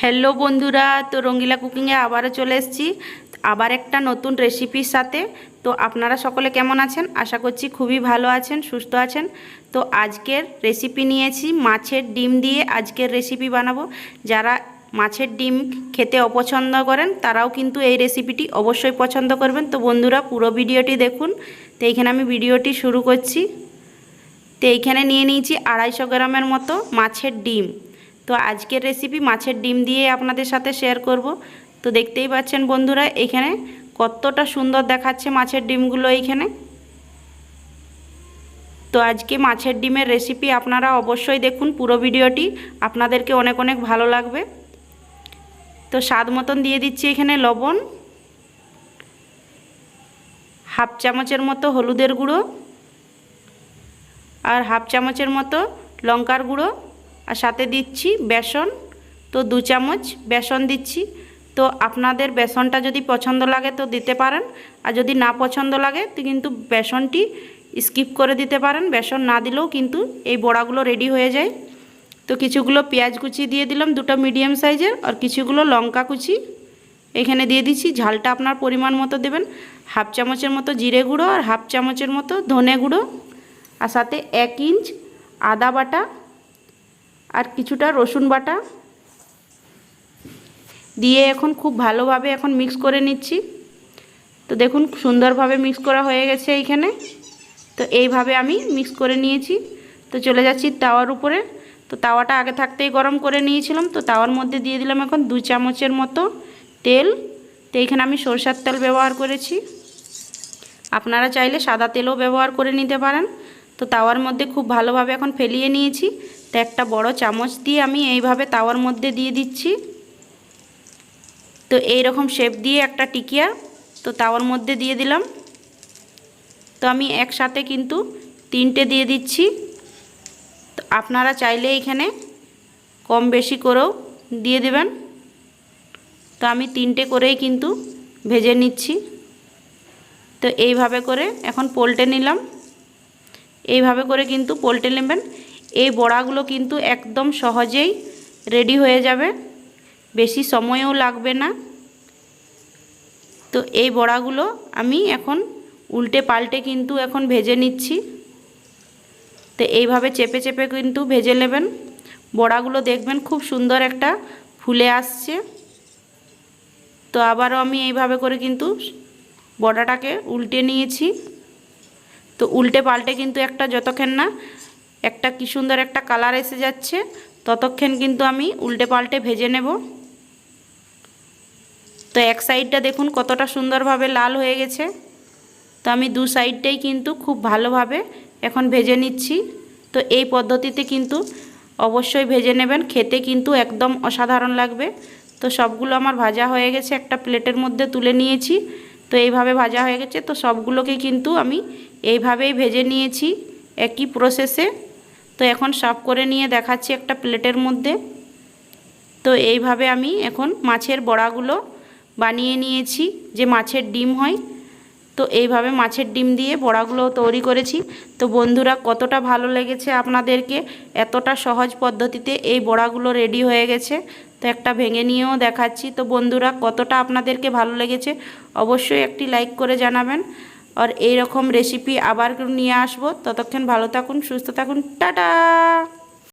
Hello বন্ধুরা, তো রঙ্গিলা কুকিংয়ে আবারও চলে এসেছি। আবার একটা নতুন রেসিপির সাথে। তো আপনারা সকলে কেমন আছেন? আশা করছি খুবই ভালো আছেন, সুস্থ আছেন। তো আজকের রেসিপি নিয়েছি, মাছের ডিম দিয়ে আজকের রেসিপি বানাবো। যারা মাছের ডিম খেতে অপছন্দ করেন, তারাও কিন্তু এই রেসিপিটি অবশ্যই পছন্দ করবেন। তো বন্ধুরা, পুরো ভিডিওটি দেখুন। তো এইখানে আমি ভিডিওটি শুরু করছি। তো এইখানে নিয়ে নিয়েছি আড়াইশো গ্রামের মতো মাছের ডিম। তো আজকের রেসিপি মাছের ডিম দিয়ে আপনাদের সাথে শেয়ার করব। তো দেখতেই পাচ্ছেন বন্ধুরা, এখানে কতটা সুন্দর দেখাচ্ছে মাছের ডিমগুলো এইখানে। তো আজকে মাছের ডিমের রেসিপি আপনারা অবশ্যই দেখুন পুরো ভিডিওটি, আপনাদেরকে অনেক অনেক ভালো লাগবে। তো স্বাদ মতন দিয়ে দিচ্ছি এখানে লবণ, হাফ চামচের মতো হলুদের গুঁড়ো, আর হাফ চামচের মতো লঙ্কার গুঁড়ো। আর সাথে দিচ্ছি বেসন। তো দু চামচ বেসন দিচ্ছি। তো আপনাদের বেসনটা যদি পছন্দ লাগে তো দিতে পারেন। আর যদি না পছন্দ লাগে তো কিন্তু বেসনটি স্কিপ করে দিতে পারেন। বেসন না দিলেও কিন্তু এই বড়াগুলো রেডি হয়ে যায়। তো কিছুগুলো পেঁয়াজ কুচি দিয়ে দিলাম, দুটো মিডিয়াম সাইজের, আর কিছুগুলো লঙ্কা কুচি। এখানে দিয়ে দিচ্ছি, ঝালটা আপনার পরিমাণ মতো দেবেন। হাফ চামচের মতো জিরে গুঁড়ো আর হাফ চামচের মতো ধনে গুঁড়ো। আর সাথে এক ইঞ্চ আদা বাটা আর কিছুটা রসুন বাটা দিয়ে এখন খুব ভালোভাবে এখন মিক্স করে নিচ্ছি। তো দেখুন সুন্দরভাবে মিক্স করা হয়ে গেছে এইখানে। তো এইভাবে আমি মিক্স করে নিয়েছি। তো চলে যাচ্ছি তাওয়ার উপরে। তো তাওয়াটা আগে থাকতেই গরম করে নিয়েছিলাম। তো তাওয়ার মধ্যে দিয়ে দিলাম এখন দু চামচের মতো তেল। তো এইখানে আমি সরষার তেল ব্যবহার করেছি। আপনারা চাইলে সাদা তেলও ব্যবহার করে নিতে পারেন। তো তাওয়ার মধ্যে খুব ভালোভাবে এখন ফেলিয়ে নিয়েছি। তো একটা বড় চামচ দিয়ে আমি এইভাবে তাওয়ার মধ্যে দিয়ে দিচ্ছি। তো এই রকম শেপ দিয়ে একটা টিকিয়া তো তাওয়ার মধ্যে দিয়ে দিলাম। তো আমি একসাথে কিন্তু তিনটে দিয়ে দিচ্ছি। তো আপনারা চাইলে এখানে কম বেশি করেও দিয়ে দেবেন। তো আমি তিনটে করেই কিন্তু ভেজে নিচ্ছি। তো এইভাবে করে এখন পোল্টে নিলাম। এইভাবে করে কিন্তু পোল্টে নেবেন। এই বড়াগুলো কিন্তু একদম সহজেই রেডি হয়ে যাবে। বেশি সময়ও লাগবে না। তো এই বড়াগুলো আমি এখন উল্টে পাল্টে কিন্তু এখন ভেজে নিচ্ছি। তো এইভাবে চেপে চেপে কিন্তু ভেজে নেবেন। বড়াগুলো দেখবেন খুব সুন্দর একটা ফুলে আসছে। তো আবারও আমি এইভাবে করে কিন্তু বড়াটাকে উল্টে নিয়েছি। তো উল্টে পাল্টে কিন্তু একটা যতক্ষণ না একটা কি সুন্দর একটা কালার এসে যাচ্ছে। ততক্ষণ কিন্তু আমি উল্টে পাল্টে ভেজে নেব। তো এক সাইডটা দেখুন কতটা সুন্দরভাবে লাল হয়ে গেছে। তো আমি দু সাইডটাই কিন্তু খুব ভালোভাবে এখন ভেজে নিচ্ছি। তো এই পদ্ধতিতে কিন্তু অবশ্যই ভেজে নেবেন। খেতে কিন্তু একদম অসাধারণ লাগবে। তো সবগুলো আমার ভাজা হয়ে গেছে। একটা প্লেটের মধ্যে তুলে নিয়েছি। তো এইভাবে ভাজা হয়ে গেছে। তো সবগুলোকে কিন্তু আমি এইভাবেই ভেজে নিয়েছি। একই প্রসেসে তো এখন সাফ করে নিয়ে দেখাচ্ছি একটা প্লেটের মধ্যে। তো এইভাবে আমি এখন মাছের বড়াগুলো বানিয়ে নিয়েছি, যে মাছের ডিম হয়। তো এইভাবে মাছের ডিম দিয়ে বড়াগুলো তৈরি করেছি। তো বন্ধুরা, কতটা ভালো লেগেছে আপনাদেরকে, এতটা সহজ পদ্ধতিতে এই বড়াগুলো রেডি হয়ে গেছে। তো একটা ভেঙে নিয়েও দেখাচ্ছি। তো বন্ধুরা, কতটা আপনাদেরকে ভালো লেগেছে, অবশ্যই একটি লাইক করে জানাবেন। আর এই রকম রেসিপি আবার নিয়ে আসব। ততক্ষণ ভালো থাকুন সুস্থ থাকুন টাটা!